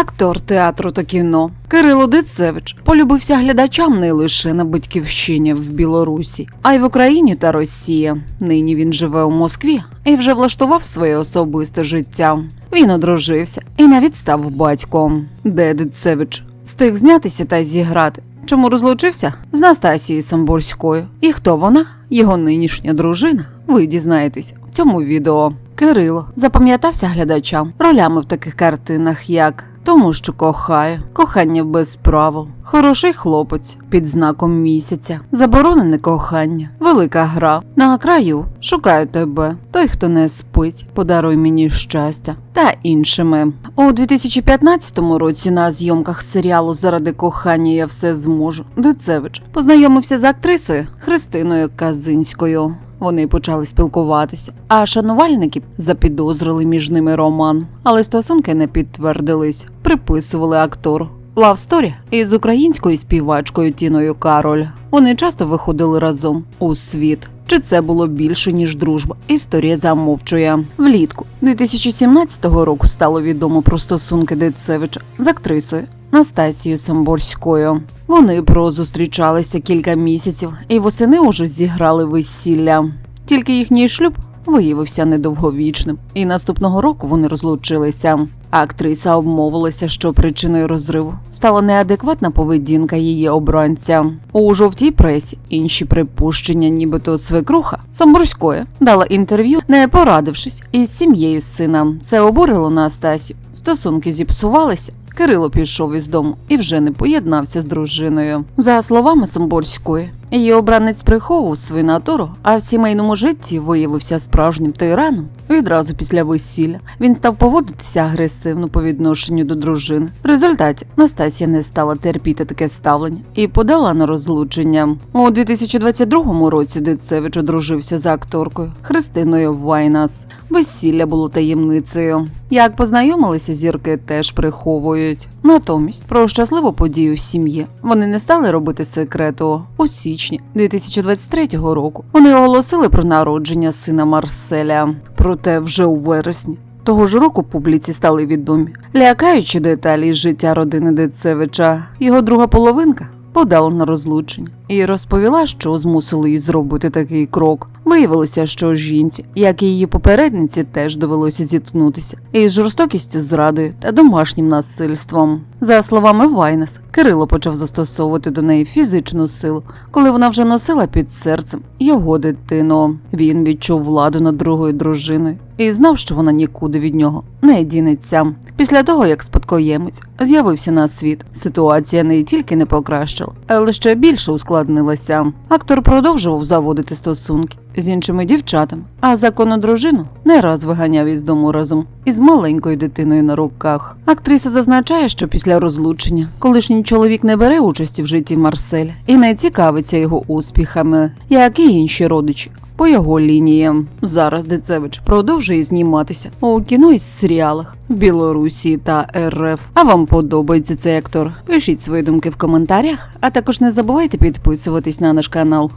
Актор театру та кіно Кирило Дицевич полюбився глядачам не лише на батьківщині в Білорусі, а й в Україні та Росії. Нині він живе у Москві і вже влаштував своє особисте життя. Він одружився і навіть став батьком. Де Дицевич встиг знятися та зіграти. Чому розлучився з Настасією Самборською? І хто вона? Його нинішня дружина? Ви дізнаєтесь в цьому відео. Кирило запам'ятався глядачам ролями в таких картинах, як тому, що кохаю, кохання без правил, хороший хлопець під знаком місяця, заборонене кохання, велика гра. На краю шукаю тебе, той, хто не спить, подаруй мені щастя та іншими. У 2015 році на зйомках серіалу Заради кохання я все зможу. Дицевич познайомився з актрисою Христиною Казинською. Вони почали спілкуватися, а шанувальники запідозрили між ними роман, але стосунки не підтвердились, приписували актору. Лавсторі із українською співачкою Тіною Кароль. Вони часто виходили разом у світ. Чи це було більше ніж дружба? Історія замовчує. Влітку 2017 року стало відомо про стосунки Децевича з актрисою Настасією Самборською. Вони прозустрічалися кілька місяців і восени уже зіграли весілля. Тільки їхній шлюб виявився недовговічним, і наступного року вони розлучилися. Актриса обмовилася, що причиною розриву стала неадекватна поведінка її обранця. У жовтій пресі інші припущення, нібито свекруха Самборської дала інтерв'ю, не порадившись із сім'єю сина. Це обурило Настасію. Стосунки зіпсувалися. Кирило пішов із дому і вже не поєднався з дружиною. За словами Самборської, її обранець приховував свою натуру, а в сімейному житті виявився справжнім тираном. Відразу після весілля він став поводитися агресивно по відношенню до дружини. В результаті Настасія не стала терпіти таке ставлення і подала на розлучення. У 2022 році Дицевич одружився за акторкою Христиною Вайнас. Весілля було таємницею. Як познайомилися, зірки теж приховують. Натомість про щасливу подію в сім'ї вони не стали робити секрету у січні 2023 року. Вони оголосили про народження сина Марселя. Проте вже у вересні. Того ж року публіці стали відомі лякаючі деталі життя родини Децевича. Його друга половинка подала на розлучення і розповіла, що змусили її зробити такий крок. Виявилося, що жінці, як і її попередниці, теж довелося зіткнутися із жорстокістю зрадою та домашнім насильством. За словами Вайнес, Кирило почав застосовувати до неї фізичну силу, коли вона вже носила під серцем його дитину. Він відчув владу над другою дружиною і знав, що вона нікуди від нього не дінеться. Після того, як спадкоємець з'явився на світ, ситуація не тільки не покращила, але ще більше ускладнилася. Актор продовжував заводити стосунки з іншими дівчатами, а законну дружину не раз виганяв із дому разом із маленькою дитиною на руках. Актриса зазначає, що після розлучення колишній чоловік не бере участі в житті Марселя і не цікавиться його успіхами, як і інші родичі. По його лініям зараз Дицевич продовжує зніматися у кіно і серіалах в Білорусі та РФ. А вам подобається цей актор? Пишіть свої думки в коментарях, а також не забувайте підписуватись на наш канал.